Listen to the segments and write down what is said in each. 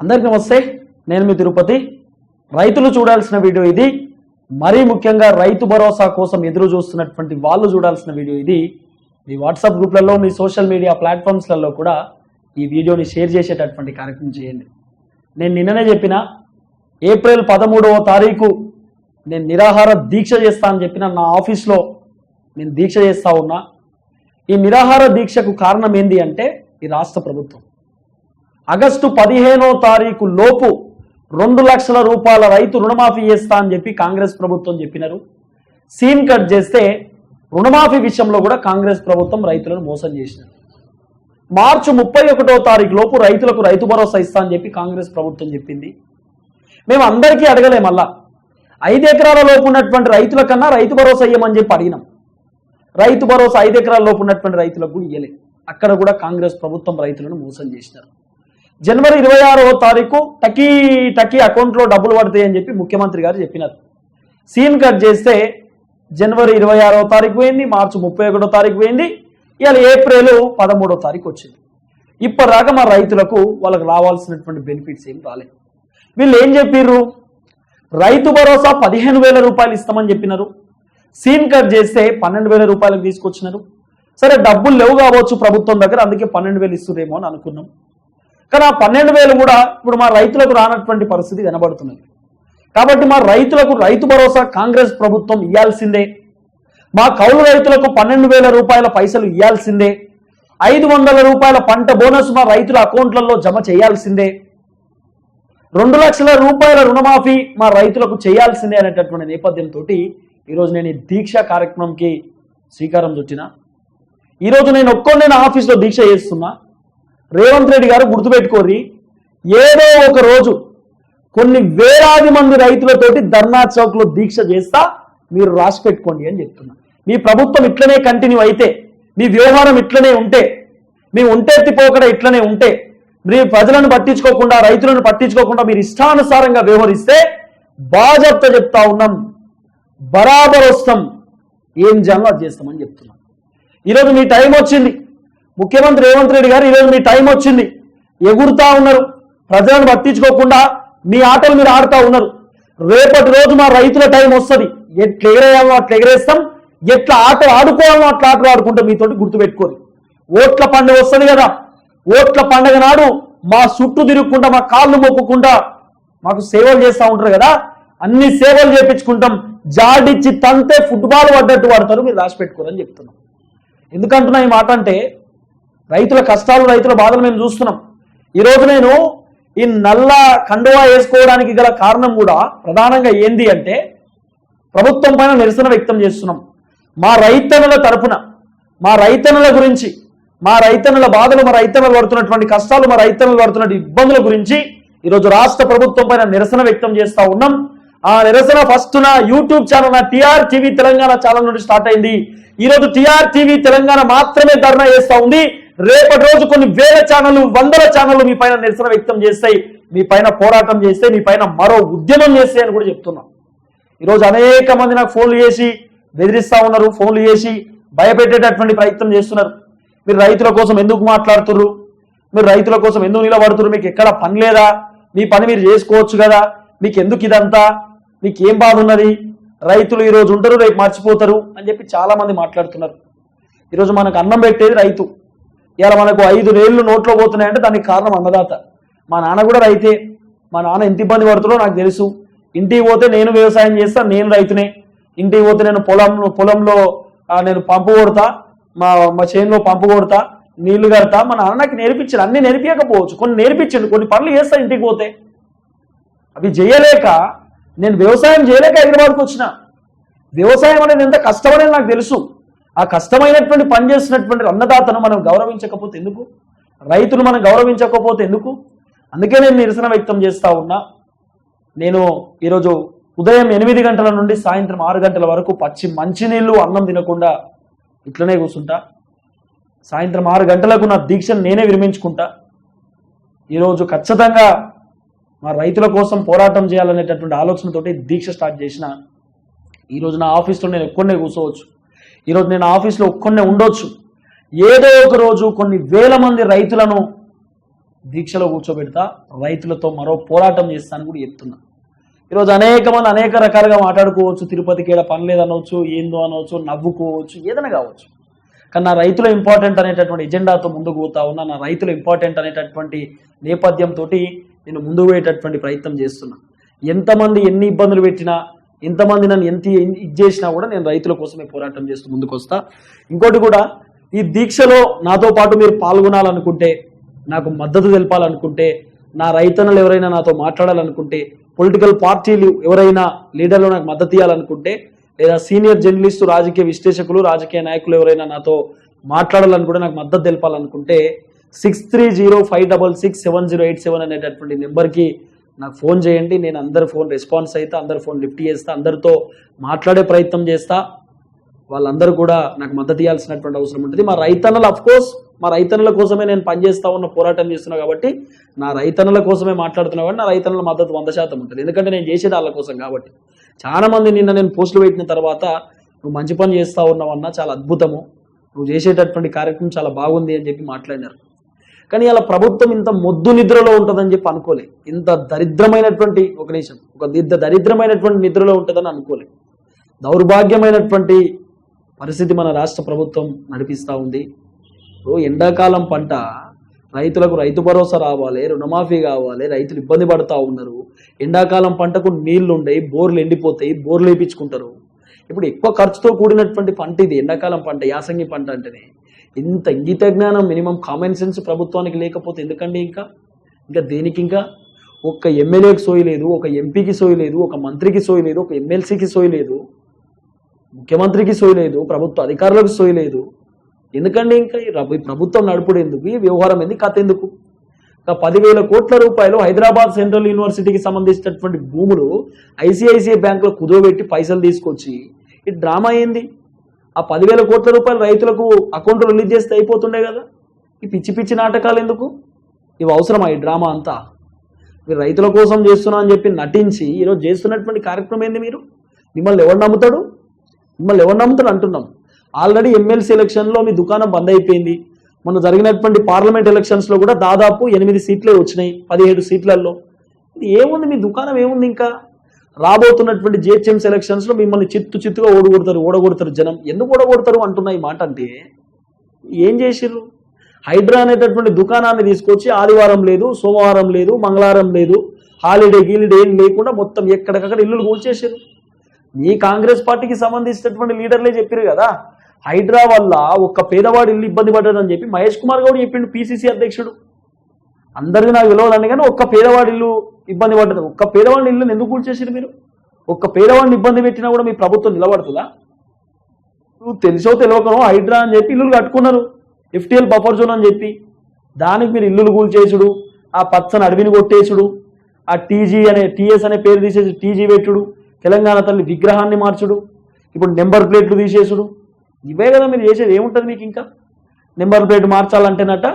అందరికీ నమస్తే. నేను మీ తిరుపతి. రైతులు చూడాల్సిన వీడియో ఇది. మరీ ముఖ్యంగా రైతు భరోసా కోసం ఎదురు చూస్తున్నటువంటి వాళ్ళు చూడాల్సిన వీడియో ఇది. మీ వాట్సాప్ గ్రూప్లలో మీ సోషల్ మీడియా ప్లాట్ఫామ్స్లలో కూడా ఈ వీడియోని షేర్ చేసేటటువంటి కార్యక్రమం చేయండి. నేను నిన్ననే చెప్పిన ఏప్రిల్ పదమూడవ తారీఖు నేను నిరాహార దీక్ష చేస్తా అని చెప్పిన నా ఆఫీస్లో నేను దీక్ష చేస్తా ఉన్నా. ఈ నిరాహార దీక్షకు కారణం ఏంది అంటే ఈ రాష్ట్ర ప్రభుత్వం. ఆగస్టు పదిహేనో తారీఖు లోపు రెండు లక్షల రూపాయల రైతు రుణమాఫీ చేస్తా అని చెప్పి కాంగ్రెస్ ప్రభుత్వం చెప్పినారు. సీన్ కట్ చేస్తే రుణమాఫీ విషయంలో కూడా కాంగ్రెస్ ప్రభుత్వం రైతులను మోసం చేసినారు. మార్చి ముప్పై ఒకటో తారీఖు లోపు రైతులకు రైతు భరోసా ఇస్తా అని చెప్పి కాంగ్రెస్ ప్రభుత్వం చెప్పింది. మేము అందరికీ అడగలే మళ్ళా. ఐదు ఎకరాల లోపు ఉన్నటువంటి రైతుల కన్నా రైతు భరోసా ఇయ్యమని చెప్పి అడిగినాం. రైతు భరోసా ఐదు ఎకరాల లోపు ఉన్నటువంటి రైతులకు కూడా ఇయ్యలే. అక్కడ కూడా కాంగ్రెస్ ప్రభుత్వం రైతులను మోసం చేసినారు. జనవరి ఇరవై ఆరవ తారీఖు టకీ టకీ అకౌంట్లో డబ్బులు పడతాయి అని చెప్పి ముఖ్యమంత్రి గారు చెప్పినారు. సీన్ కట్ చేస్తే జనవరి ఇరవై ఆరో తారీఖు పోయింది మార్చి ముప్పై ఒకటో తారీఖు పోయింది ఇవాళ ఏప్రిల్ పదమూడో తారీఖు వచ్చింది. ఇప్పటిదాకా మా రైతులకు వాళ్ళకి రావాల్సినటువంటి బెనిఫిట్స్ ఏం రాలేదు. వీళ్ళు ఏం చెప్పిర్రు? రైతు భరోసా పదిహేను వేల రూపాయలు ఇస్తామని చెప్పినారు. సీన్ కట్ చేస్తే పన్నెండు వేల రూపాయలకు తీసుకొచ్చినారు. సరే డబ్బులు లేవు కావచ్చు ప్రభుత్వం దగ్గర అందుకే పన్నెండు వేలు ఇస్తురేమో అని అనుకున్నాం. కానీ ఆ పన్నెండు వేలు కూడా ఇప్పుడు మా రైతులకు రానటువంటి పరిస్థితి కనబడుతున్నది. కాబట్టి మా రైతులకు రైతు భరోసా కాంగ్రెస్ ప్రభుత్వం ఇవ్వాల్సిందే మా కౌలు రైతులకు పన్నెండు వేల రూపాయల పైసలు ఇవ్వాల్సిందే ఐదు వందల రూపాయల పంట బోనస్ మా రైతుల అకౌంట్లలో జమ చేయాల్సిందే. రెండు లక్షల రూపాయల రుణమాఫీ మా రైతులకు చేయాల్సిందే అనేటటువంటి నేపథ్యంతో ఈరోజు నేను ఈ దీక్ష కార్యక్రమంకి శ్రీకారం చుట్టిన. ఈరోజు నేను ఒక్కో నేను ఆఫీస్లో దీక్ష చేస్తున్నా. రేవంత్ రెడ్డి గారు గుర్తుపెట్టుకోరి ఏదో ఒక రోజు కొన్ని వేలాది మంది రైతులతోటి ధర్నా చౌక్లో దీక్ష చేస్తా మీరు రాసి పెట్టుకోండి అని చెప్తున్నా. మీ ప్రభుత్వం ఇట్లనే కంటిన్యూ అయితే మీ వ్యవహారం ఇట్లనే ఉంటే మీ ఉంటెత్తిపోకడ ఇట్లనే ఉంటే మీరు ప్రజలను పట్టించుకోకుండా రైతులను పట్టించుకోకుండా మీరు ఇష్టానుసారంగా వ్యవహరిస్తే బాజప్త చెప్తా ఉన్నాం. బరాబర్ వస్తాం ఏం జంగా చేస్తామని చెప్తున్నాం. ఈరోజు మీ టైం వచ్చింది. ముఖ్యమంత్రి రేవంత్ రెడ్డి గారు ఈరోజు మీ టైం వచ్చింది. ఎగురుతా ఉన్నారు. ప్రజలను పట్టించుకోకుండా మీ ఆటలు మీరు ఆడుతూ ఉన్నారు. రేపటి రోజు మా రైతుల టైం వస్తుంది. ఎట్లా ఎగరేయాలో అట్లా ఎగరేస్తాం. ఎట్లా ఆట ఆడుకోవాలో అట్లా ఆటలు ఆడుకుంటాం మీతోటి గుర్తుపెట్టుకోరు ఓట్ల పండుగ వస్తుంది కదా. ఓట్ల పండుగ నాడు మా చుట్టూ తిరుగుకుంటా మా కాళ్ళు మొక్కుకుంటా మాకు సేవలు చేస్తూ ఉంటారు కదా. అన్ని సేవలు చేపించుకుంటాం. జాడిచ్చి తంతే ఫుట్బాల్ పడ్డట్టు వాడతారు. మీరు రాసి పెట్టుకోరని చెప్తున్నాం. ఎందుకంటున్నా ఈ మాట అంటే రైతుల కష్టాలు రైతుల బాధలు మేము చూస్తున్నాం. ఈరోజు నేను ఈ నల్ల కండువా వేసుకోవడానికి గల కారణం కూడా ప్రధానంగా ఏంది అంటే ప్రభుత్వం పైన నిరసన వ్యక్తం చేస్తున్నాం. మా రైతన్నుల తరపున మా రైతన్నుల గురించి మా రైతన్నుల బాధలు మా రైతన్నులు పడుతున్నటువంటి కష్టాలు మా రైతన్నులు పడుతున్న ఇబ్బందుల గురించి ఈరోజు రాష్ట్ర ప్రభుత్వం పైన నిరసన వ్యక్తం చేస్తూ ఉన్నాం. ఆ నిరసన ఫస్ట్ నా యూట్యూబ్ ఛానల్ నా టిఆర్ టీవీ తెలంగాణ ఛానల్ నుండి స్టార్ట్ అయింది. ఈరోజు టిఆర్ టీవీ తెలంగాణ మాత్రమే ధర్నా చేస్తూ ఉంది. రేపటి రోజు కొన్ని వేల ఛానళ్ళు వందల ఛానళ్ళు మీ పైన నిరసన వ్యక్తం చేస్తాయి మీ పైన పోరాటం చేస్తే మీ పైన మరో ఉద్యమం చేస్తాయి అని కూడా చెప్తున్నా. ఈరోజు అనేక మంది నాకు ఫోన్లు చేసి బెదిరిస్తా ఉన్నారు ఫోన్లు చేసి భయపెట్టేటటువంటి ప్రయత్నం చేస్తున్నారు. మీరు రైతుల కోసం ఎందుకు మాట్లాడుతున్నారు మీరు రైతుల కోసం ఎందుకు నిలబడుతున్నారు మీకు ఎక్కడ పని లేదా? మీ పని మీరు చేసుకోవచ్చు కదా? మీకు ఎందుకు ఇదంతా? మీకు ఏం బాధ ఉన్నది? రైతులు ఈరోజు ఉంటారు రేపు మర్చిపోతారు అని చెప్పి చాలా మంది మాట్లాడుతున్నారు. ఈరోజు మనకు అన్నం పెట్టేది రైతు. ఇలా మనకు ఐదు రేళ్ళు నోట్లో పోతున్నాయంటే దానికి కారణం అన్నదాత. మా నాన్న కూడా రైతే. మా నాన్న ఎంత ఇబ్బంది పడుతుందో నాకు తెలుసు. ఇంటికి పోతే నేను వ్యవసాయం చేస్తా నేను రైతునే. ఇంటికి పోతే నేను పొలం పొలంలో నేను పంపు కొడతా మా మా చేనులో పంపు కొడతా నీళ్ళు కడతా. మా నాన్న నాకు నేర్పించాడు. అన్ని నేర్పించకపోవచ్చు. కొన్ని నేర్పించండు. కొన్ని పనులు చేస్తా ఇంటికి పోతే. అవి చేయలేక నేను వ్యవసాయం చేయలేక హైదరాబాద్కి వచ్చిన. వ్యవసాయం అనేది ఎంత కష్టమనేది నాకు తెలుసు. ఆ కష్టమైనటువంటి పని చేసినటువంటి అన్నదాతను మనం గౌరవించకపోతే ఎందుకు? రైతులు మనం గౌరవించకపోతే ఎందుకు? అందుకే నేను నిరసన వ్యక్తం చేస్తా ఉన్నా. నేను ఈరోజు ఉదయం ఎనిమిది గంటల నుండి సాయంత్రం ఆరు గంటల వరకు పచ్చి మంచినీళ్ళు అన్నం తినకుండా ఇట్లనే కూర్చుంటా సాయంత్రం ఆరు గంటలకు నా దీక్షను నేనే విరమించుకుంటా. ఈరోజు ఖచ్చితంగా మా రైతుల కోసం పోరాటం చేయాలనేటటువంటి ఆలోచనతోటి దీక్ష స్టార్ట్ చేసిన. ఈరోజు నా ఆఫీస్లో నేను ఎక్కువనే కూర్చోవచ్చు. ఈరోజు నేను ఆఫీస్లో ఒక్కడే ఉండొచ్చు. ఏదో ఒక రోజు కొన్ని వేల మంది రైతులను దీక్షలో కూర్చోబెడతా రైతులతో మరో పోరాటం చేస్తాను కూడా చెప్తున్నా. ఈరోజు అనేక మంది అనేక రకాలుగా మాట్లాడుకోవచ్చు తిరుపతికి ఏడ పని లేదనవచ్చు ఏందో అనవచ్చు నవ్వుకోవచ్చు ఏదైనా కావచ్చు. కానీ నా రైతుల ఇంపార్టెంట్ అనేటటువంటి ఎజెండాతో ముందుకు పోతా ఉన్నా నా రైతుల ఇంపార్టెంట్ అనేటటువంటి నేపథ్యంతో నేను ముందుకు పోయేటటువంటి ప్రయత్నం చేస్తున్నా. ఎంతమంది ఎన్ని ఇబ్బందులు పెట్టినా ఇంతమంది నన్ను ఎంత ఇది చేసినా కూడా నేను రైతుల కోసమే పోరాటం చేస్తూ ముందుకు వస్తా ఇంకోటి కూడా ఈ దీక్షలో నాతో పాటు మీరు పాల్గొనాలనుకుంటే నాకు మద్దతు తెలపాలనుకుంటే నా రైతన్నలు ఎవరైనా నాతో మాట్లాడాలనుకుంటే పొలిటికల్ పార్టీలు ఎవరైనా లీడర్లు నాకు మద్దతు ఇవ్వాలనుకుంటే లేదా సీనియర్ జర్నలిస్టు రాజకీయ విశ్లేషకులు రాజకీయ నాయకులు ఎవరైనా నాతో మాట్లాడాలనుకుంటే నాకు మద్దతు తెలపాలనుకుంటే six three zero five double six seven zero eight seven అనేటటువంటి నెంబర్కి నాకు ఫోన్ చేయండి నేను అందరి ఫోన్ రెస్పాన్స్ అయితే అందరి ఫోన్ లిఫ్ట్ చేస్తా అందరితో మాట్లాడే ప్రయత్నం చేస్తా. వాళ్ళందరూ కూడా నాకు మద్దతు ఇవ్వాల్సినటువంటి అవసరం ఉంటుంది. మా రైతన్నలు అఫ్కోర్స్ మా రైతన్నల కోసమే నేను పనిచేస్తా ఉన్న పోరాటం చేస్తున్నా కాబట్టి నా రైతన్నల కోసమే మాట్లాడుతున్నా కాబట్టి నా రైతన్నల మద్దతు వంద శాతం ఉంటుంది. ఎందుకంటే నేను చేసేది వాళ్ళ కోసం కాబట్టి. చాలా మంది నిన్న నేను పోస్టులు పెట్టిన తర్వాత నువ్వు మంచి పని చేస్తా ఉన్నావన్నా చాలా అద్భుతము. నువ్వు చేసేటటువంటి కార్యక్రమం చాలా బాగుంది అని చెప్పి మాట్లాడినారు. కానీ అలా ప్రభుత్వం ఇంత మొద్దు నిద్రలో ఉంటుందని చెప్పి అనుకోలే. ఇంత దరిద్రమైనటువంటి ఒక నిమిషం ఒక ఇంత దరిద్రమైనటువంటి నిద్రలో ఉంటుందని అనుకోలే. దౌర్భాగ్యమైనటువంటి పరిస్థితి మన రాష్ట్ర ప్రభుత్వం నడిపిస్తూ ఉంది. ఇప్పుడు ఎండాకాలం పంట రైతులకు రైతు భరోసా రావాలి రుణమాఫీ కావాలి రైతులు ఇబ్బంది పడతా ఉన్నారు. ఎండాకాలం పంటకు నీళ్ళు ఉండయి బోర్లు ఎండిపోతాయి బోర్లు వేయించుకుంటారు ఇప్పుడు ఎక్కువ ఖర్చుతో కూడినటువంటి పంట ఇది ఎండాకాలం పంట యాసంగి పంట అంటేనే. ఇంత ఇంగిత జ్ఞానం మినిమం కామన్ సెన్స్ ప్రభుత్వానికి లేకపోతే ఎందుకండి ఇంకా? ఇంకా దేనికి ఇంకా? ఒక్క ఎమ్మెల్యేకి సోయి లేదు ఒక ఎంపీకి సోయి లేదు ఒక మంత్రికి సోయి లేదు ఒక ఎమ్మెల్సీకి సోయి లేదు ముఖ్యమంత్రికి సోయి లేదు ప్రభుత్వ అధికారులకు సోయి లేదు. ఎందుకండి ఇంకా? ఈ ప్రభుత్వం నడుపుడు ఎందుకు? ఈ వ్యవహారం ఎందుకు? కథ ఎందుకు? ఇంకా పదివేల కోట్ల రూపాయలు హైదరాబాద్ సెంట్రల్ యూనివర్సిటీకి సంబంధించినటువంటి భూములు ఐసిఐసిఐ బ్యాంకులో కుదోబెట్టి పైసలు తీసుకొచ్చి ఈ డ్రామా ఏంది? ఆ పదివేల కోట్ల రూపాయలు రైతులకు అకౌంట్ రిలీజ్ చేస్తే అయిపోతుండే కదా? ఈ పిచ్చి పిచ్చి నాటకాలు ఎందుకు? ఇవి అవసరమా ఈ డ్రామా అంతా? మీరు రైతుల కోసం చేస్తున్నా అని చెప్పి నటించి ఈరోజు చేస్తున్నటువంటి కార్యక్రమం ఏంది మీరు? మిమ్మల్ని ఎవరు నమ్ముతాడు? మిమ్మల్ని ఎవరు నమ్ముతాడు అంటున్నాం. ఆల్రెడీ ఎమ్మెల్సీ ఎలక్షన్లో మీ దుకాణం బంద్ అయిపోయింది. మొన్న జరిగినటువంటి పార్లమెంట్ ఎలక్షన్స్లో కూడా దాదాపు ఎనిమిది సీట్లే వచ్చినాయి పదిహేడు సీట్లలో ఇది ఏముంది? మీ దుకాణం ఏముంది ఇంకా? రాబోతున్నటువంటి జిహెచ్ఎంసీ ఎలక్షన్స్లో మిమ్మల్ని చిత్తు చిత్తుగా ఓడగొడతారు ఓడగొడతారు జనం. ఎందుకు ఓడగొడతారు అంటున్నా ఈ మాట అంటే ఏం చేసిర్రు? హైడ్రా అనేటటువంటి దుకాణాన్ని తీసుకొచ్చి ఆదివారం లేదు సోమవారం లేదు మంగళవారం లేదు హాలిడే గీలిడే ఏం లేకుండా మొత్తం ఎక్కడికక్కడ ఇల్లులు కూల్చేసారు మీ కాంగ్రెస్ పార్టీకి సంబంధించినటువంటి లీడర్లే చెప్పారు కదా హైడ్రా వల్ల ఒక్క పేదవాడు ఇల్లు ఇబ్బంది పడ్డాడని చెప్పి మహేష్ కుమార్ గౌడ్ చెప్పిండు పిసిసి అధ్యక్షుడు. అందరికీ నాకు తెలియదండి కానీ ఒక్క పేదవాడిల్లు ఇబ్బంది పడ్డది. ఒక్క పేదవాడిని ఇల్లు ఎందుకు కూల్చేసారు మీరు? ఒక్క పేదవాడిని ఇబ్బంది పెట్టినా కూడా మీ ప్రభుత్వం నిలబడుతుందా? నువ్వు తెలిసో తెలియకనో హైడ్రా అని చెప్పి ఇల్లులు కట్టుకున్నారు. ఎఫ్టీఎల్ బఫర్ జోన్ అని చెప్పి. దానికి మీరు ఇల్లులు కూల్చేసుడు ఆ పచ్చని అడవిని కొట్టేసుడు ఆ టీజీ అనే టీఎస్ అనే పేరు తీసేసి టీజీ పెట్టుడు తెలంగాణ తల్లి విగ్రహాన్ని మార్చుడు ఇప్పుడు నెంబర్ ప్లేట్లు తీసేసుడు. ఇవే కదా మీరు చేసేది. ఏముంటుంది మీకు ఇంకా? నెంబర్ ప్లేట్ మార్చాలంటేనట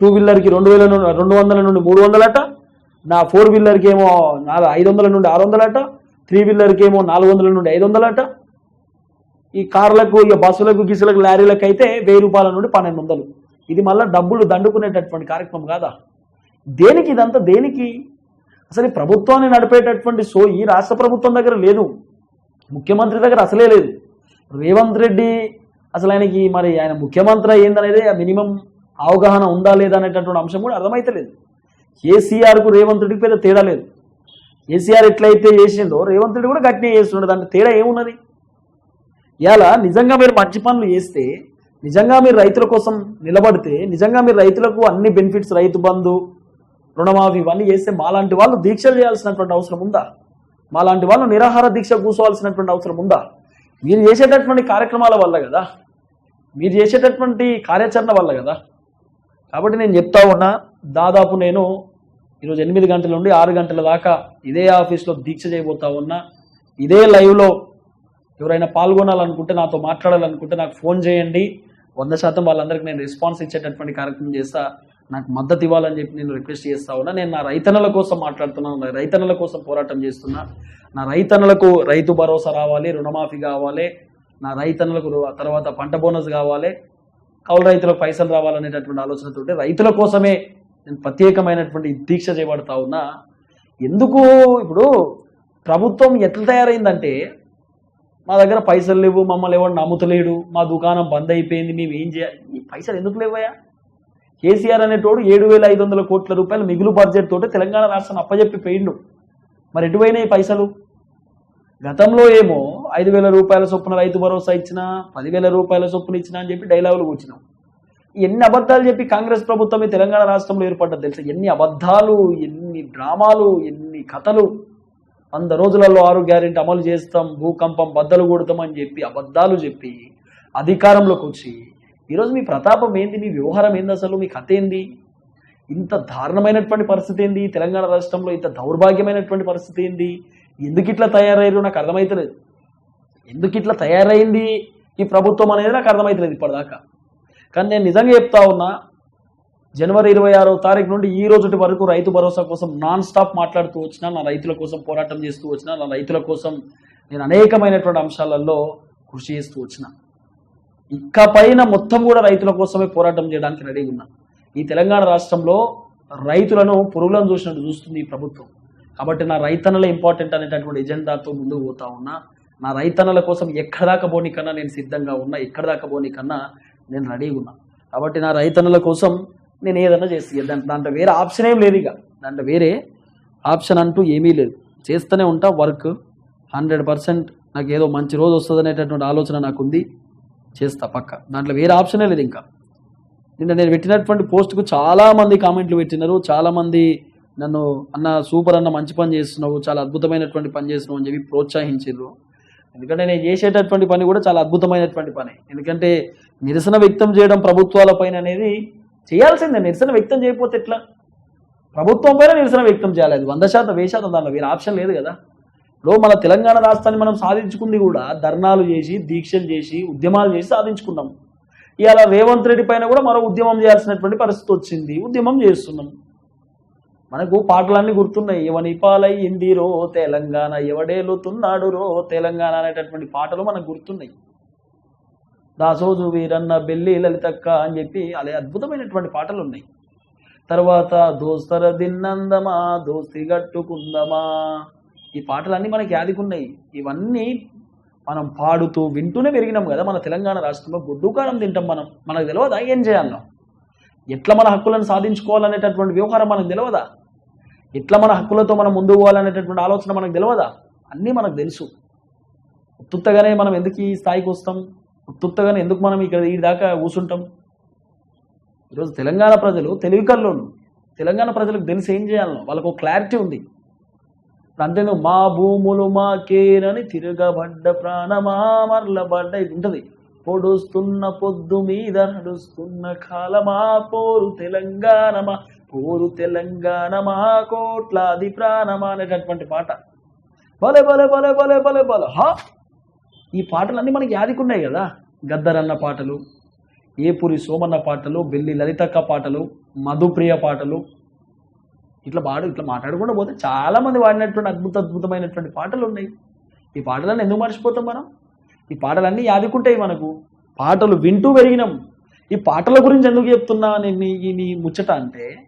టూ వీలర్కి రెండు వేల నుండి రెండు వందల నుండి మూడు వందలట నా ఫోర్ వీలర్కి ఏమో నాలుగు ఐదు వందల నుండి ఆరు వందలట త్రీ వీలర్కి ఏమో నాలుగు వందల నుండి ఐదు వందలట ఈ కార్లకు ఇక బస్సులకు గిసులకు లారీలకు అయితే వెయ్యి రూపాయల నుండి పన్నెండు వందలు ఇది మళ్ళీ డబ్బులు దండుకునేటటువంటి కార్యక్రమం కాదా? దేనికి ఇదంతా దేనికి? అసలు ప్రభుత్వాన్ని నడిపేటటువంటి సో ఈ రాష్ట్ర ప్రభుత్వం దగ్గర లేదు. ముఖ్యమంత్రి దగ్గర అసలే లేదు. రేవంత్ రెడ్డి అసలు ఆయనకి మరి ఆయన ముఖ్యమంత్రి ఏందనేది మినిమం అవగాహన ఉందా లేదా అనేటటువంటి అంశం కూడా అర్థమైతలేదు. కేసీఆర్కు రేవంతుడికి పెద్ద తేడా లేదు. కేసీఆర్ ఎట్లయితే చేసిండో రేవంత్ రెడ్డి కూడా గట్టినే చేస్తుండే దాంట్లో తేడా ఏమున్నది? ఇలా నిజంగా మీరు మంచి పనులు చేస్తే నిజంగా మీరు రైతుల కోసం నిలబడితే నిజంగా మీరు రైతులకు అన్ని బెనిఫిట్స్ రైతు బంధు రుణమాఫీ ఇవన్నీ చేస్తే మాలాంటి వాళ్ళు దీక్షలు చేయాల్సినటువంటి అవసరం ఉందా? మాలాంటి వాళ్ళు నిరాహార దీక్ష కూర్చోవాల్సినటువంటి అవసరం ఉందా? మీరు చేసేటటువంటి కార్యక్రమాల వల్ల కదా. మీరు చేసేటటువంటి కార్యాచరణ వల్ల కదా. కాబట్టి నేను చెప్తా ఉన్నా దాదాపు నేను ఈరోజు ఎనిమిది గంటల నుండి ఆరు గంటల దాకా ఇదే ఆఫీస్లో దీక్ష చేయబోతా ఉన్నా ఇదే లైవ్లో ఎవరైనా పాల్గొనాలనుకుంటే నాతో మాట్లాడాలనుకుంటే నాకు ఫోన్ చేయండి. వంద శాతం వాళ్ళందరికీ నేను రెస్పాన్స్ ఇచ్చేటటువంటి కార్యక్రమం చేస్తా నాకు మద్దతు ఇవ్వాలని చెప్పి నేను రిక్వెస్ట్ చేస్తా ఉన్నా. నేను నా రైతన్నల కోసం మాట్లాడుతున్నాను నా రైతన్నల కోసం పోరాటం చేస్తున్నా. నా రైతన్నలకు రైతు భరోసా రావాలి రుణమాఫీ కావాలి. నా రైతన్నలకు తర్వాత పంట బోనస్ కావాలి. కౌలు రైతులకు పైసలు రావాలనేటటువంటి ఆలోచనతో రైతుల కోసమే నేను ప్రత్యేకమైనటువంటి దీక్ష చేయబడతా ఉన్నా ఎందుకు ఇప్పుడు ప్రభుత్వం ఎట్లా తయారైందంటే మా దగ్గర పైసలు లేవు మమ్మల్ని ఎవరు నమ్ముతలేడు మా దుకాణం బంద్ అయిపోయింది మేము ఏం చేయాలి ఈ పైసలు ఎందుకు లేవయ్యా? కేసీఆర్ అనేటోడు ఏడు వేల ఐదు వందల కోట్ల రూపాయలు మిగులు బడ్జెట్ తోటి తెలంగాణ రాష్ట్రాన్ని అప్పజెప్పి పోయిండు. మరి ఎటువైనా ఈ పైసలు? గతంలో ఏమో ఐదు వేల రూపాయల చొప్పున రైతు భరోసా ఇచ్చిన పదివేల రూపాయల చొప్పున ఇచ్చినా అని చెప్పి డైలాగులు కూర్చున్నాం. ఎన్ని అబద్ధాలు చెప్పి కాంగ్రెస్ ప్రభుత్వం తెలంగాణ రాష్ట్రంలో ఏర్పడ్డది తెలుసా? ఎన్ని అబద్ధాలు ఎన్ని డ్రామాలు ఎన్ని కథలు? వంద రోజులలో ఆరు గ్యారెంటీ అమలు చేస్తాం భూకంపం బద్దలు కొడతాం అని చెప్పి అబద్ధాలు చెప్పి అధికారంలోకి వచ్చి ఈరోజు మీ ప్రతాపం ఏంది? మీ వ్యవహారం ఏంది అసలు? మీ కథ ఏంది? ఇంత దారుణమైనటువంటి పరిస్థితి ఏంది? తెలంగాణ రాష్ట్రంలో ఇంత దౌర్భాగ్యమైనటువంటి పరిస్థితి ఏంది? ఎందుకు ఇట్లా తయారయ్యారు? నాకు అర్థమవుతలేదు ఎందుకు ఇట్లా తయారైంది ఈ ప్రభుత్వం అనేది నాకు అర్థమవుతలేదు ఇప్పటిదాకా. కానీ నేను నిజంగా చెప్తా ఉన్నా జనవరి ఇరవై ఆరో తారీఖు నుండి ఈ రోజుటి వరకు రైతు భరోసా కోసం నాన్ స్టాప్ మాట్లాడుతూ వచ్చినా నా రైతుల కోసం పోరాటం చేస్తూ వచ్చినా నా రైతుల కోసం నేను అనేకమైనటువంటి అంశాలలో కృషి చేస్తూ వచ్చిన. ఇకపైన మొత్తం కూడా రైతుల కోసమే పోరాటం చేయడానికి రెడీగా ఉన్నా. ఈ తెలంగాణ రాష్ట్రంలో రైతులను పురుగులను చూసినట్టు చూస్తుంది ఈ ప్రభుత్వం. కాబట్టి నా రైతన్నల ఇంపార్టెంట్ అనేటటువంటి ఎజెండాతో ముందుకు పోతా ఉన్నా. నా రైతన్నల కోసం ఎక్కడ దాకా పోనీకన్నా నేను సిద్ధంగా ఉన్నా ఎక్కడ దాకా పోనీకన్నా నేను రెడీగా ఉన్నా. కాబట్టి నా రైతన్నల కోసం నేను ఏదైనా చేసి దాంట్లో దాంట్లో వేరే ఆప్షన్ ఏం లేదు ఇక. దాంట్లో వేరే ఆప్షన్ అంటూ ఏమీ లేదు. చేస్తూనే ఉంటా వర్క్. హండ్రెడ్ పర్సెంట్ నాకు ఏదో మంచి రోజు వస్తుంది అనేటటువంటి ఆలోచన నాకు ఉంది చేస్తా పక్క. దాంట్లో వేరే ఆప్షనే లేదు ఇంకా. నిన్న నేను పెట్టినటువంటి పోస్ట్కు చాలామంది కామెంట్లు పెట్టినారు. చాలామంది నన్ను అన్న సూపర్ అన్న మంచి పని చేస్తున్నావు. చాలా అద్భుతమైనటువంటి పని చేస్తున్నావు అని చెప్పి ప్రోత్సహించారు ఎందుకంటే నేను చేసేటటువంటి పని కూడా చాలా అద్భుతమైనటువంటి పని. ఎందుకంటే నిరసన వ్యక్తం చేయడం ప్రభుత్వాల పైన అనేది చేయాల్సిందే. నిరసన వ్యక్తం చేయకపోతే ఎట్లా? ప్రభుత్వం పైన నిరసన వ్యక్తం చేయాలి. అది వంద శాతం వెయ్యి శాతం దానిలో వేరే ఆప్షన్ లేదు కదా. ఇప్పుడు మన తెలంగాణ రాష్ట్రాన్ని మనం సాధించుకుంది కూడా ధర్నాలు చేసి దీక్షలు చేసి ఉద్యమాలు చేసి సాధించుకున్నాం. ఇవాళ రేవంత్ రెడ్డి పైన కూడా మరో ఉద్యమం చేయాల్సినటువంటి పరిస్థితి వచ్చింది. ఉద్యమం చేస్తున్నాం. మనకు పాటలన్నీ గుర్తున్నాయి. ఎవని పాలై ఇందిరో తెలంగాణ ఎవడేలుతున్నాడు రో తెలంగాణ అనేటటువంటి పాటలు మనకు గుర్తున్నాయి. దాసోజు వీరన్న బెల్లి లలితక్క అని చెప్పి అలా అద్భుతమైనటువంటి పాటలు ఉన్నాయి తర్వాత దోస్తర దిన్నందమా దోస్తి గట్టుకుందమా ఈ పాటలన్నీ మనకి యాదికున్నాయి. ఇవన్నీ మనం పాడుతూ వింటూనే పెరిగినాం కదా మన తెలంగాణ రాష్ట్రంలో. గుడ్డుకారం తింటాం మనం. మనకు తెలియదా ఏం చేయాలో? ఎట్లా మన హక్కులను సాధించుకోవాలనేటటువంటి వ్యవహారం మనకు తెలియదా ఎట్లా మన హక్కులతో మనం ముందు పోవాలనేటటువంటి ఆలోచన మనకు తెలియదా అన్నీ మనకు తెలుసు. ఉత్తుత్తగానే మనం ఎందుకు ఈ స్థాయికి వస్తాం? ఉత్తుత్తగానే ఎందుకు మనం ఇక్కడ ఈ దాకా కూర్చుంటాం ఈరోజు తెలంగాణ ప్రజలు తెలివికల్లోను తెలంగాణ ప్రజలకు తెలిసి ఏం చేయాలనో? వాళ్ళకు క్లారిటీ ఉంది. అంతేను మా భూములు మా కేరని తిరగబడ్డ ప్రాణమా మరలబడ్డ ఇది ఉంటుంది. పొడుస్తున్న పొద్దు మీద నడుస్తున్న కాలమా పోరు తెలంగాణమా? పోరు తెలంగాణమా కోట్లాది ప్రాణమా అనేటటువంటి పాట. భలే భలే భలే భలే భలే భలే హా! ఈ పాటలన్నీ మనకి యాదికున్నాయి కదా. గద్దరన్న పాటలు ఏపురి సోమన్న పాటలు బెల్లి లలితక్క పాటలు మధుప్రియ పాటలు. ఇట్లా పాడు ఇట్లా మాట్లాడకుండా పోతే చాలామంది వాడినటువంటి అద్భుత అద్భుతమైనటువంటి పాటలు ఉన్నాయి. ఈ పాటలన్నీ ఎందుకు మర్చిపోతాం మనం? ఈ పాటలన్నీ యాదుకుంటాయి మనకు. పాటలు వింటూ పెరిగినాం. ఈ పాటల గురించి ఎందుకు చెప్తున్నా నేను ఈ- నీ ముచ్చట అంటే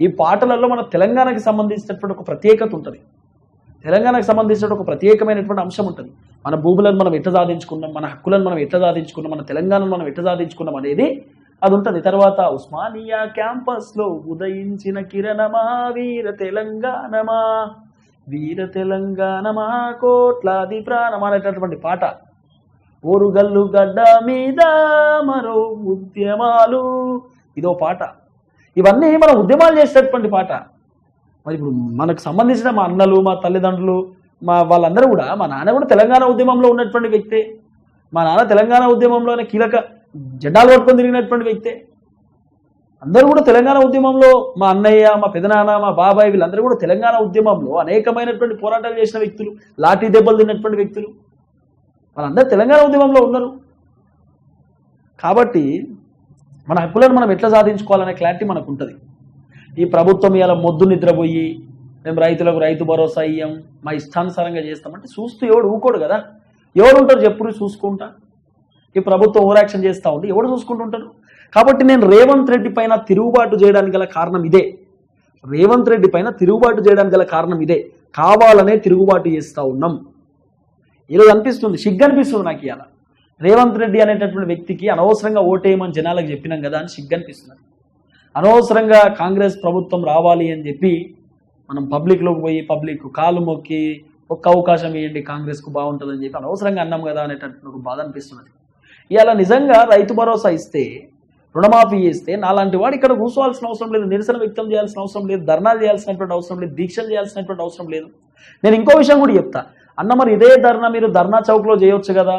ఈ పాటలలో మన తెలంగాణకి సంబంధించినటువంటి ఒక ప్రత్యేకత ఉంటుంది. తెలంగాణకు సంబంధించిన ఒక ప్రత్యేకమైనటువంటి అంశం ఉంటుంది. మన భూములను మనం ఎట్లా సాధించుకున్నాం మన హక్కులను మనం ఎట్లా సాధించుకున్నాం మన తెలంగాణను మనం ఎట్లా సాధించుకున్నాం అనేది అది ఉంటుంది. తర్వాత ఉస్మానియా క్యాంపస్లో ఉదయించిన కిరణమా వీర తెలంగాణమా వీర తెలంగాణమా కోట్లాది ప్రాణమా అనేటటువంటి పాట. ఓరుగల్లు గడ్డ మీద మరో ఉద్యమాలు. ఇదో పాట. ఇవన్నీ మనం ఉద్యమాలు చేసేటటువంటి పాట. మరి ఇప్పుడు మనకు సంబంధించిన మా అన్నలు మా తల్లిదండ్రులు మా వాళ్ళందరూ కూడా మా నాన్న కూడా తెలంగాణ ఉద్యమంలో ఉన్నటువంటి వ్యక్తే. మా నాన్న తెలంగాణ ఉద్యమంలోనే కీలక జెండాలు పట్టుకొని తిరిగినటువంటి వ్యక్తే. అందరూ కూడా తెలంగాణ ఉద్యమంలో మా అన్నయ్య మా పెదనాన్న మా బాబాయ్ వీళ్ళందరూ కూడా తెలంగాణ ఉద్యమంలో అనేకమైనటువంటి పోరాటాలు చేసిన వ్యక్తులు లాఠీ దెబ్బలు తిన్నటువంటి వ్యక్తులు. వాళ్ళందరూ తెలంగాణ ఉద్యమంలో ఉన్నారు. కాబట్టి మన హక్కులను మనం ఎట్లా సాధించుకోవాలనే క్లారిటీ మనకు ఉంటుంది ఈ ప్రభుత్వం ఇలా మొద్దు నిద్రపోయి మేము రైతులకు రైతు భరోసా ఇయ్యం మా ఇష్టానుసారంగా చేస్తామంటే చూస్తూ ఎవడు ఊకోడు కదా. ఎవడు ఉంటారు చెప్పుడు చూసుకుంటా. ఈ ప్రభుత్వం ఓవరాక్షన్ చేస్తూ ఉంటే ఎవడు చూసుకుంటుంటారు కాబట్టి నేను రేవంత్ రెడ్డి పైన తిరుగుబాటు చేయడానికి గల కారణం ఇదే. రేవంత్ రెడ్డి పైన తిరుగుబాటు చేయడానికి గల కారణం ఇదే. కావాలనే తిరుగుబాటు చేస్తూ ఉన్నాం. ఈరోజు అనిపిస్తుంది సిగ్గు అనిపిస్తుంది నాకు ఇలా రేవంత్ రెడ్డి అనేటటువంటి వ్యక్తికి అనవసరంగా ఓటేయమని జనాలకు చెప్పినాం కదా అని సిగ్గనిపిస్తున్నారు అనవసరంగా కాంగ్రెస్ ప్రభుత్వం రావాలి అని చెప్పి మనం పబ్లిక్లోకి పోయి పబ్లిక్ కాలు మొక్కి ఒక్క అవకాశం ఇవ్వండి కాంగ్రెస్కు బాగుంటుందని చెప్పి అనవసరంగా అన్నాం కదా అనేటటువంటి ఒక బాధ అనిపిస్తున్నది. ఇలా నిజంగా రైతు భరోసా ఇస్తే రుణమాఫీ చేస్తే నాలాంటి వాడు ఇక్కడ కూర్చోవాల్సిన అవసరం లేదు నిరసన వ్యక్తం చేయాల్సిన అవసరం లేదు ధర్నాలు చేయాల్సినటువంటి అవసరం లేదు దీక్షలు చేయాల్సినటువంటి అవసరం లేదు. నేను ఇంకో విషయం కూడా చెప్తా. అన్న మరి ఇదే ధర్నా మీరు ధర్నా చౌక్లో చేయొచ్చు కదా?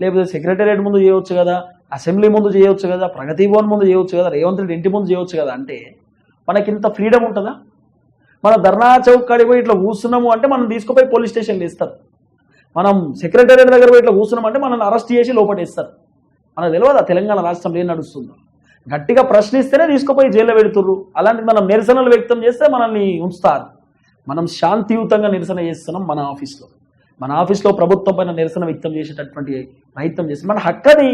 లేకపోతే సెక్రటేరియట్ ముందు చేయవచ్చు కదా అసెంబ్లీ ముందు చేయవచ్చు కదా ప్రగతి భవన్ ముందు చేయవచ్చు కదా రేవంత్ రెడ్డి ఇంటి ముందు చేయవచ్చు కదా అంటే మనకి ఇంత ఫ్రీడమ్ ఉంటుందా? మన ధర్నా చౌక్ కాడికి పోయి ఇట్లా కూర్చున్నాము అంటే మనం తీసుకుపోయి పోలీస్ స్టేషన్లు ఇస్తారు. మనం సెక్రటేరియట్ దగ్గర పోయి ఇట్లా కూర్చున్నాం అంటే మనల్ని అరెస్ట్ చేసి లోపటేస్తారు మనకు తెలియదా? తెలంగాణ రాష్ట్రంలో ఏం నడుస్తుందో? గట్టిగా ప్రశ్నిస్తేనే తీసుకుపోయి జైల్లో పెడుతుర్రు. అలాంటి మనం నిరసనలు వ్యక్తం చేస్తే మనల్ని ఉంచుతారు. మనం శాంతియుతంగా నిరసన చేస్తున్నాం మన ఆఫీస్లో. మన ఆఫీస్లో ప్రభుత్వం పైన నిరసన వ్యక్తం చేసేటటువంటి ప్రయత్నం చేసి మన హక్కు అది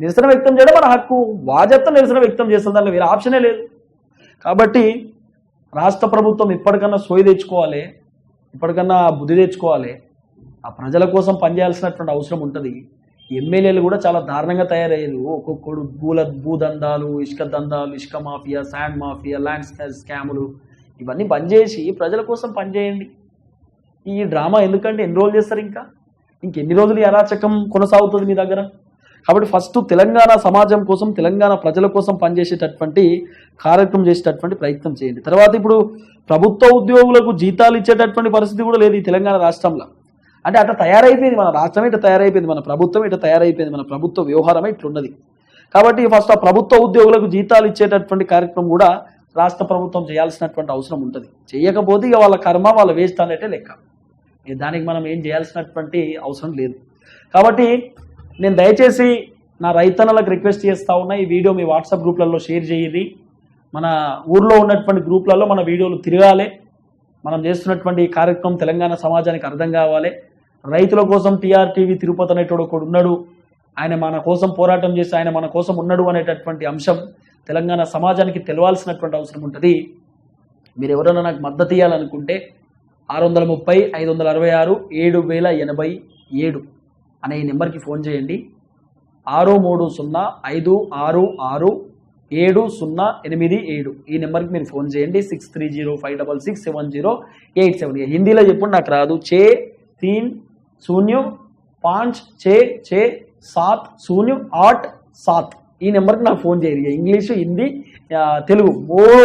నిరసన వ్యక్తం చేయడం మన హక్కు. వాజత్త నిరసన వ్యక్తం చేస్తుంది దాంట్లో వేరే ఆప్షనే లేదు. కాబట్టి రాష్ట్ర ప్రభుత్వం ఇప్పటికన్నా సోయి తెచ్చుకోవాలి ఇప్పటికన్నా బుద్ధి తెచ్చుకోవాలి. ఆ ప్రజల కోసం పనిచేయాల్సినటువంటి అవసరం ఉంటుంది. ఎమ్మెల్యేలు కూడా చాలా దారుణంగా తయారయ్యారు. ఒక్కొక్కడు భూల భూదందాలు ఇసుక దందాలు ఇసుక మాఫియా శాండ్ మాఫియా ల్యాండ్ స్కాములు. ఇవన్నీ బంద్ చేసి ప్రజల కోసం పనిచేయండి. ఈ డ్రామా ఎందుకంటే ఎన్ని రోజులు చేస్తారు ఇంకా? ఇంకెన్ని రోజులు అరాచకం కొనసాగుతుంది మీ దగ్గర? కాబట్టి ఫస్ట్ తెలంగాణ సమాజం కోసం తెలంగాణ ప్రజల కోసం పనిచేసేటటువంటి కార్యక్రమం చేసేటటువంటి ప్రయత్నం చేయండి. తర్వాత ఇప్పుడు ప్రభుత్వ ఉద్యోగులకు జీతాలు ఇచ్చేటటువంటి పరిస్థితి కూడా లేదు ఈ తెలంగాణ రాష్ట్రంలో. అంటే అట్లా తయారైపోయింది మన రాష్ట్రం ఇట్లా తయారైపోయింది మన ప్రభుత్వం ఇట్లా తయారైపోయింది మన ప్రభుత్వ వ్యవహారమే ఇట్లున్నది. కాబట్టి ఫస్ట్ ఆ ప్రభుత్వ ఉద్యోగులకు జీతాలు ఇచ్చేటటువంటి కార్యక్రమం కూడా రాష్ట్ర ప్రభుత్వం చేయాల్సినటువంటి అవసరం ఉంటుంది. చేయకపోతే ఇక వాళ్ళ కర్మ వాళ్ళ వేస్ట్ అనేటే లెక్క. దానికి మనం ఏం చేయాల్సినటువంటి అవసరం లేదు. కాబట్టి నేను దయచేసి నా రైతన్నలకు రిక్వెస్ట్ చేస్తా ఉన్నా ఈ వీడియో మీ వాట్సాప్ గ్రూప్లలో షేర్ చేయండి. మన ఊర్లో ఉన్నటువంటి గ్రూప్లలో మన వీడియోలు తిరగాలి. మనం చేస్తున్నటువంటి కార్యక్రమం తెలంగాణ సమాజానికి అర్థం కావాలి. రైతుల కోసం టీఆర్టీవీ తిరుపతి అనేటోడు ఒకడు ఉన్నాడు. ఆయన మన కోసం పోరాటం చేసి ఆయన మన కోసం ఉన్నాడు అనేటటువంటి అంశం తెలంగాణ సమాజానికి తెలవాల్సినటువంటి అవసరం ఉంటుంది. మీరు ఎవరైనా నాకు మద్దతు ఇవ్వాలనుకుంటే ఆరు వందల ముప్పై ఐదు వందల అరవై ఆరు ఏడు వేల ఎనభై ఏడు అనే ఈ నెంబర్కి ఫోన్ చేయండి. ఆరు మూడు సున్నా ఐదు ఆరు ఆరు ఏడు సున్నా ఎనిమిది ఏడు ఈ నెంబర్కి మీరు ఫోన్ చేయండి. Six three zero five double six seven zero eight seven హిందీలో చెప్పండి నాకు రాదు. చే తీన్ శూన్యం పాంచ్ చే చే సాత్ శూన్యం ఆట్ సాత్ ఈ నెంబర్కి నాకు ఫోన్ చేయండి. ఇంగ్లీషు హిందీ తెలుగు మూడు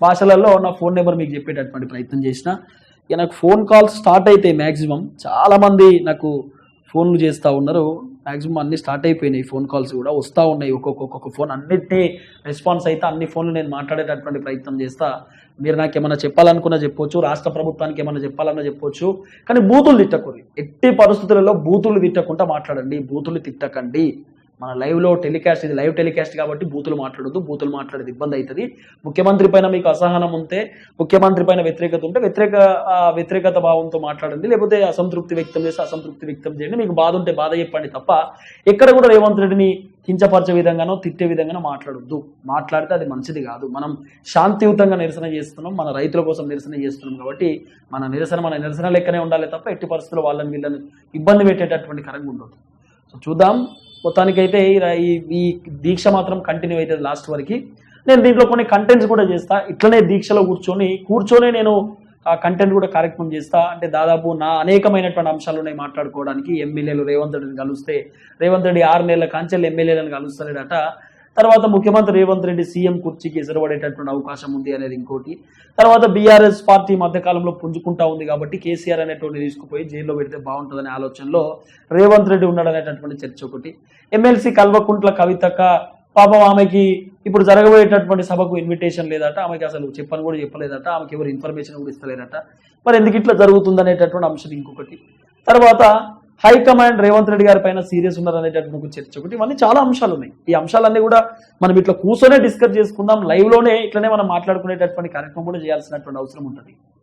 భాషలలో నా ఫోన్ నెంబర్ మీకు చెప్పేటటువంటి ప్రయత్నం చేసిన ఇక నాకు ఫోన్ కాల్స్ స్టార్ట్ అయితే మ్యాక్సిమం చాలామంది నాకు ఫోన్లు చేస్తూ ఉన్నారు. మ్యాక్సిమం అన్ని స్టార్ట్ అయిపోయినాయి. ఫోన్ కాల్స్ కూడా వస్తూ ఉన్నాయి. ఒక్కొక్క ఒక్కొక్క ఫోన్ అన్నిటినీ రెస్పాన్స్ అయితే అన్ని ఫోన్లు నేను మాట్లాడేటటువంటి ప్రయత్నం చేస్తా. మీరు నాకు ఏమైనా చెప్పాలనుకున్నా చెప్పొచ్చు. రాష్ట్ర ప్రభుత్వానికి ఏమైనా చెప్పాలన్నా చెప్పొచ్చు. కానీ బూతులు తిట్టకూడదు. ఎట్టి పరిస్థితులలో బూతులు తిట్టకుండా మాట్లాడండి. బూతులు తిట్టకండి. మన లైవ్లో టెలికాస్ట్ ఇది లైవ్ టెలికాస్ట్ కాబట్టి బూతులు మాట్లాడొద్దు బూతులు మాట్లాడేది ఇబ్బంది అవుతుంది ముఖ్యమంత్రి పైన మీకు అసహనం ఉంటే ముఖ్యమంత్రి పైన వ్యతిరేకత ఉంటే వ్యతిరేక వ్యతిరేకత భావంతో మాట్లాడండి లేకపోతే అసంతృప్తి వ్యక్తం చేసి అసంతృప్తి వ్యక్తం చేయండి. మీకు బాధ ఉంటే బాధ చెప్పండి తప్ప ఎక్కడ కూడా రేవంత్ రెడ్డిని కించపరిచే విధంగానో తిట్టే విధంగానో మాట్లాడొద్దు. మాట్లాడితే అది మంచిది కాదు. మనం శాంతియుతంగా నిరసన చేస్తున్నాం మన రైతుల కోసం నిరసన చేస్తున్నాం కాబట్టి మన నిరసన మన నిరసన లెక్కనే ఉండాలి తప్ప ఎట్టి పరిస్థితుల్లో వాళ్ళని వీళ్ళని ఇబ్బంది పెట్టేటటువంటి కరంగా ఉండదు సో చూద్దాం. మొత్తానికైతే ఈ ఈ దీక్ష మాత్రం కంటిన్యూ అవుతుంది లాస్ట్ వరకు. నేను దీంట్లో కొన్ని కంటెంట్స్ కూడా చేస్తా. ఇట్లనే దీక్షలో కూర్చొని కూర్చొని నేను ఆ కంటెంట్ కూడా కార్యక్రమం చేస్తా. అంటే దాదాపు నా అనేకమైనటువంటి అంశాలు ఉన్నాయి మాట్లాడుకోవడానికి. ఎమ్మెల్యేలు రేవంత్ రెడ్డిని కలిస్తే రేవంత్ రెడ్డి ఆరు నెలల కాంచెల్ ఎమ్మెల్యేలను కలుస్తాడట తర్వాత ముఖ్యమంత్రి రేవంత్ రెడ్డి సీఎం కుర్చీకి ఎసరబడేటటువంటి అవకాశం ఉంది అనేది ఇంకోటి. తర్వాత బీఆర్ఎస్ పార్టీ మధ్యకాలంలో పుంజుకుంటా ఉంది కాబట్టి కేసీఆర్ అనేటువంటి తీసుకుపోయి జైల్లో పెడితే బాగుంటుందనే ఆలోచనలో రేవంత్ రెడ్డి ఉన్నాడు అనేటటువంటి చర్చ ఒకటి. ఎమ్మెల్సీ కల్వకుంట్ల కవితక్క పాపం ఆమెకి ఇప్పుడు జరగబోయేటటువంటి సభకు ఇన్విటేషన్ లేదట. ఆమెకి అసలు చెప్పని కూడా చెప్పలేదట. ఆమెకి ఎవరు ఇన్ఫర్మేషన్ కూడా ఇస్తలేదట మరి ఎందుకు ఇట్లా జరుగుతుంది అనేటటువంటి అంశం ఇంకొకటి. తర్వాత హైకమాండ్ రేవంత్ రెడ్డి గారి పైన సీరియస్ ఉన్నారు అనేటటువంటి ఒక చర్చ ఒకటి. ఇవన్నీ చాలా అంశాలు ఉన్నాయి ఈ అంశాలన్నీ కూడా మనం ఇట్లా కూర్చొనే డిస్కస్ చేసుకుందాం లైవ్లోనే ఇట్లనే మనం మాట్లాడుకునేటటువంటి కార్యక్రమం కూడా చేయాల్సినటువంటి అవసరం ఉంటుంది.